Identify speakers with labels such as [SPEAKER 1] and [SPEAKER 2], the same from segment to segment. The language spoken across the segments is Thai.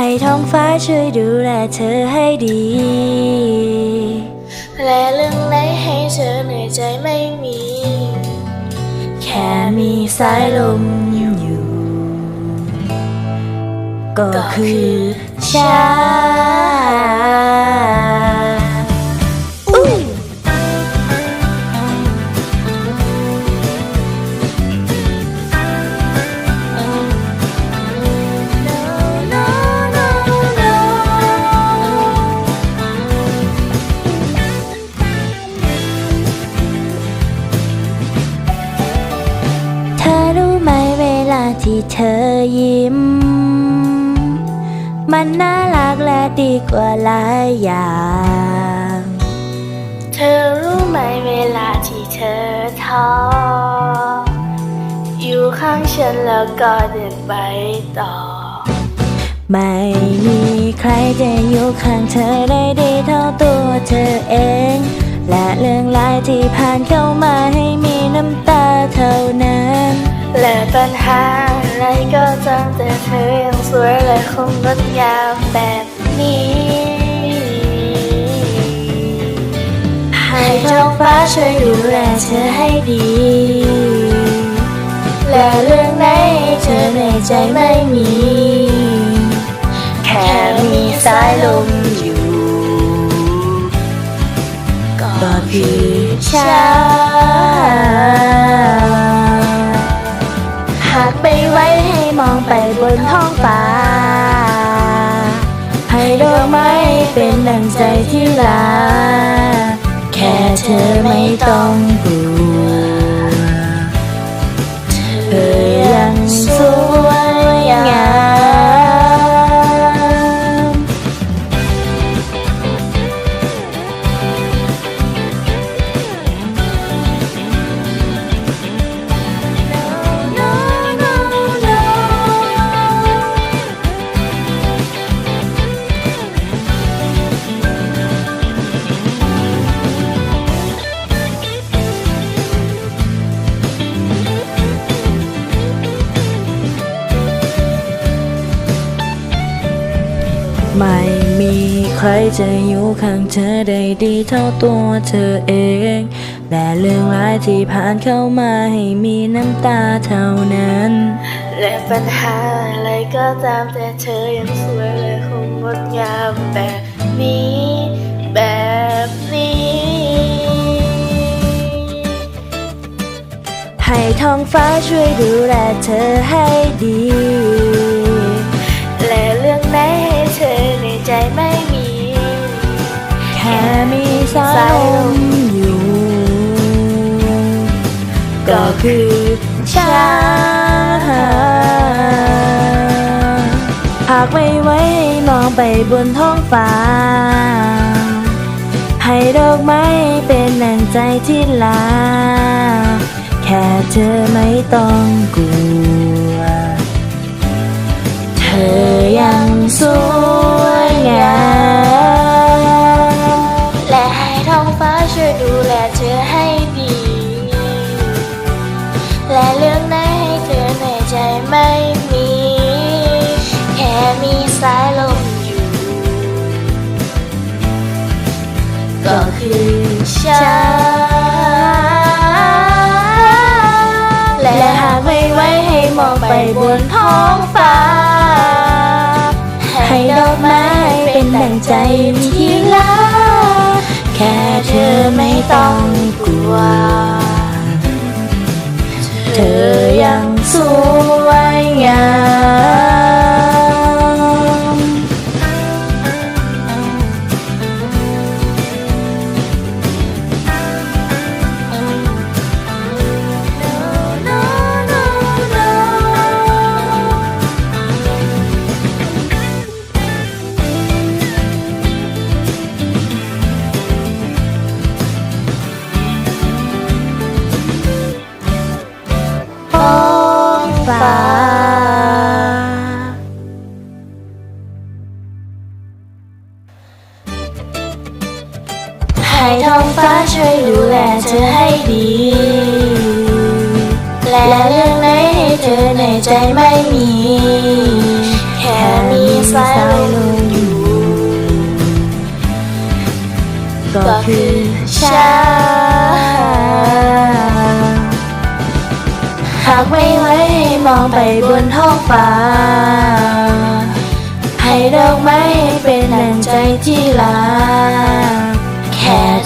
[SPEAKER 1] ให้ท้องฟ้าช่วยดูแลเธอให้ดี
[SPEAKER 2] และเรื่องไหนให้เธอเหนื่อยใจไม่มี
[SPEAKER 1] แค่มีสายลมอยู่ ก็คือฉัน ธอยิ้ม มันน่ารักและดีกว่าหลายอย่าง
[SPEAKER 2] เธอรู้ไหมเวลาที่เธอท้อ อยู่ข้างฉันแล้วก็เดินไปต่อ
[SPEAKER 1] ไม่มีใครจะอยู่ข้างเธอได้ดีเท่าตัวเธอเอง และเรื่องรายที่ผ่านเข้ามาให้มีน้ำตาเท่านั้น
[SPEAKER 2] และปัญหาอะไรก็ตามแต่เธอยังสวยและคงงดงามแบบนี้
[SPEAKER 1] ให้ท้องฟ้าช่วยดูแลเธอให้ดี และเรื่องไหนเธอในใจไม่มี แค่มีสายลมอยู่ก็คือฉัน นท้องฟ้า ให้ดอกไม้เป็นดังใจที่รักแค่เธอไม่ต้องกลัว ไม่มีใครจะอยู่ข้างเธอได้ดีเท่าตัวเธอเองและเรื่องร้ายที่ผ่านเข้ามาให้มีน้ำตาเท่านั้น
[SPEAKER 2] และปัญหาอะไรก็ตามแต่เธอยังสวยและคงงดงามแบบนี้ แบบนี้
[SPEAKER 1] ให้ท้องฟ้าช่วยดูแลเธอให้ดี
[SPEAKER 2] และเรื่องไหน ใจไม่มี
[SPEAKER 1] แค่มีสายลมอยู่ ก็คือฉันหากไม่ไว้ให้มองไปบนท้องฟ้า ให้ดอกไม้เป็นแหล่งใจที่ลา แค่เธอไม่ต้องกลัว เธอยังสวย งาม
[SPEAKER 2] และให้ท้องฟ้าช่วยดูแลเธอให้ดี และเรื่องไหนให้เธอในใจไม่มี แค่มีสายลมอยู่ ก็คือฉัน
[SPEAKER 1] และหากไม่ไว้ให้มองไปบนท้องฟ้า ใจที่รักแค่เธอไม่ต้องกลัว ให้ท้องฟ้าช่วยดูแลเธอให้ดี และเรื่องไหนให้เธอในใจไม่มี แค่มีสายลมอ
[SPEAKER 2] ยู่
[SPEAKER 1] ก็คือฉัน
[SPEAKER 2] หากไม่ไหวให้มอ
[SPEAKER 1] งไปบนท้องฟ้า ให้ดอกไม้เป็นดังใจที่ลา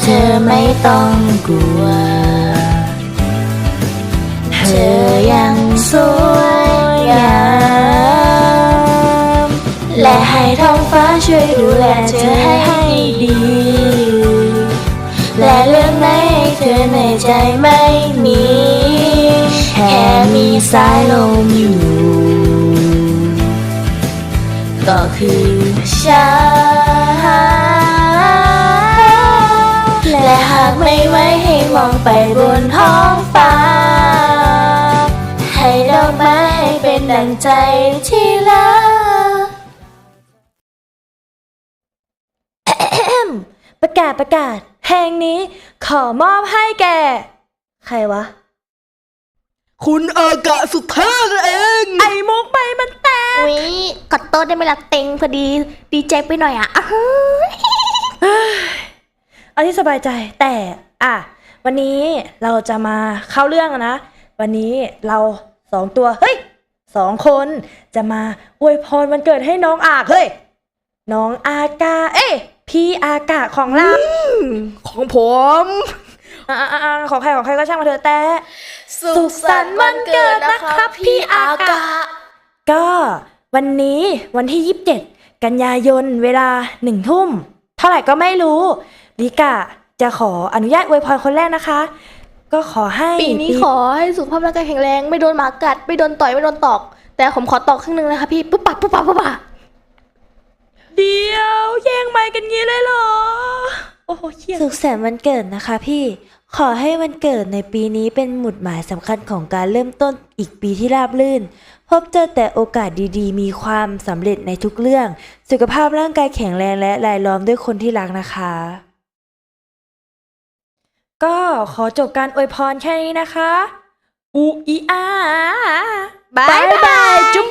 [SPEAKER 1] เธอไม่ต้องกลัว เธอยังสวยงาม และให้ท้องฟ้าช่วยดูแลเธอให้ดี และเรื่องไหนเธอในใจไม่มี แค่มีสายลมอยู่ ก็คือฉัน มองไปบนท้องฟ้า ให้ดอกไม้เป็นดังใจที่รักประกาศประกาศเพลงนี้ขอมอบให้แกใครวะ
[SPEAKER 3] คุณอากะสุดท้าเอง
[SPEAKER 1] ไอ้มุกไปมันแตก
[SPEAKER 2] วิกดโต๊ะได้ไหมล่ะเต็งพอดีดีใจไปหน่อยอะอ้าว
[SPEAKER 1] เอาที่สบายใจแต่ อะ วันนี้เราจะมาเข้าเรื่องนะ วันนี้เราสองตัว เฮ้ยสองคนจะมาอวยพรวันเกิดให้น้องอากเฮ้ย น้องอากา เอ้ยพี่อากาของเรา
[SPEAKER 3] ของผม
[SPEAKER 1] อะอะอะของใครของใครก็ช่างมาเถอะแต่
[SPEAKER 2] สุขสันต์วันเกิดนะครับพี่อากา
[SPEAKER 1] ก็วันนี้วันที่ 27 กันยายนเวลาหนึ่งทุ่ม เท่าไหร่ก็ไม่รู้ลิกะ จะขออนุญาตอวยพรคนแรกนะคะ ก็ขอให้
[SPEAKER 2] ปีนี้ขอให้สุขภาพร่างกายแข็งแรง ไม่โดนหมากัด ไม่โดนต่อย ไม่โดนตอก แต่ผมขอตอกครึ่งหนึงนะคะพี่ปุ๊บปับปุ๊บปับปุ๊บปับ
[SPEAKER 1] เดียวแย่งไม้กันงี้เลยเหรอ โอ้โหเหี้ย
[SPEAKER 4] สุขสันต์วันเกิดนะคะพี่ ขอให้วันเกิดในปีนี้เป็นหมุดหมายสำคัญของการเริ่มต้นอีกปีที่ราบรื่น พบเจอแต่โอกาสดีๆ มีความสำเร็จในทุกเรื่อง สุขภาพร่างกายแข็งแรงและรายล้อมด้วยคนที่รักนะคะ
[SPEAKER 1] ก็ขอจบการอวยพรแค่นี้นะคะอูอีอา
[SPEAKER 2] บายบาย
[SPEAKER 1] จุ๊บ